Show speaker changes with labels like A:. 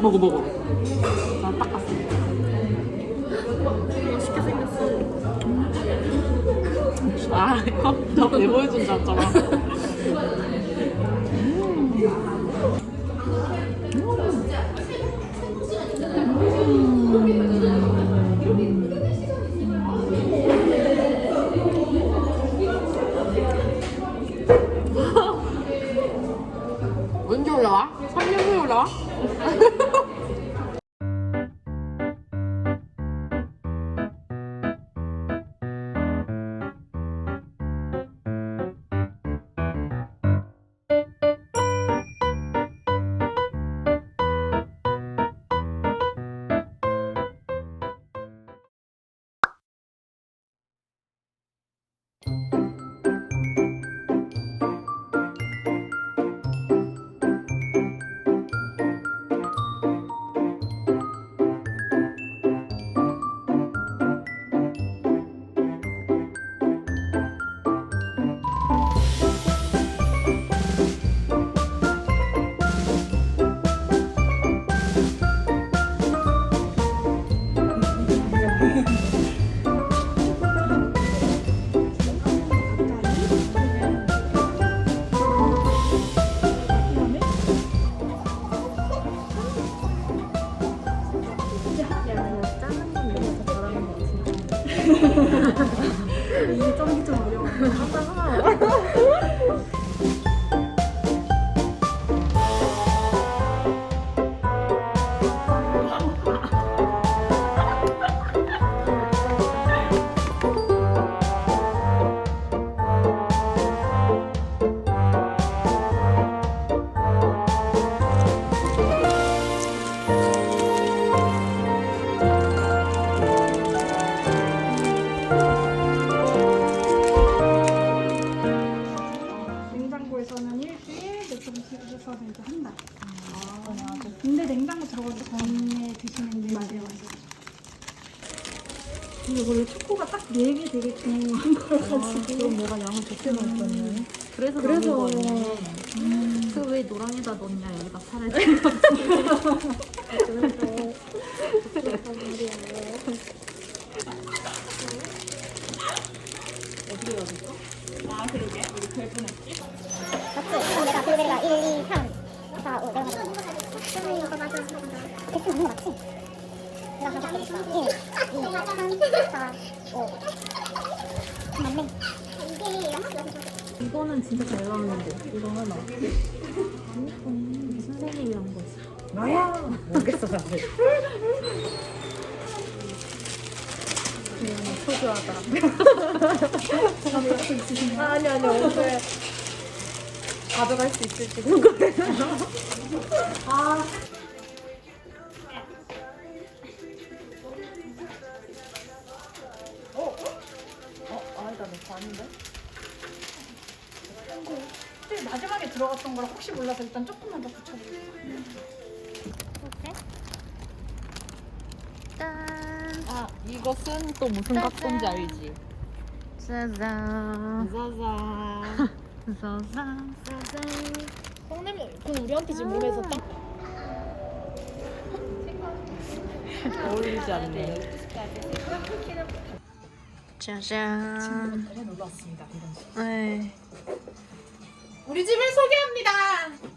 A: 먹어
B: 먹어.
A: 나 닦았어. 맛있게 생겼어.
B: 아 이거 나 내보여준 줄 알았잖아. 언제 올라와? 3년 후에 올라와? Thank you.
A: 이게 좀좀 어려워.
C: 냉장고에서는 일주일, 냉동실에서는 이제 한 달. 근데 냉장고 들어가기 전에 드시는 게 맞아요. 근데 원래 초코가 딱 4개 되게 중요한 거여가지고
A: 그럼 내가 양을 적게 넣었더니. 그래서
C: 그래서
A: 넣은 거네. 그왜 노랑에다 넣냐 여기다 살을
C: 그래서 그래서 말이야.
D: 맞지? 그럼 내가 블루베리가 1, 2, 3, 4, 5 내가 맞지? 블루베리 이거 맞아 대충 맞는 거 맞지? 내가 가자 1, 2, 3, 4, 5 맞네 이게 영어
A: 이거는 진짜 잘 나오는데 이거 하나. 음, 선생님이란 거지.
B: 나야 모르겠어 사실.
A: 소주하다.
C: 아니 아니 오늘
A: 가져갈 수 있을지 궁금해.
B: 어 아니다 내 반인데.
C: 근데 마지막에 들어갔던 거라 혹시 몰라서 일단 조금만 더 붙여볼게요.
A: 짠.
B: 아 이것은 또 무슨 각도인지 알지?
A: 짜잔.
B: 짜잔.
A: 짜잔. 짜잔.
C: 우리한테 지금 몸에서 딱
B: 어울리지 않네.
A: 짜잔.
B: 놀러 왔습니다. 우리 집을 소개합니다.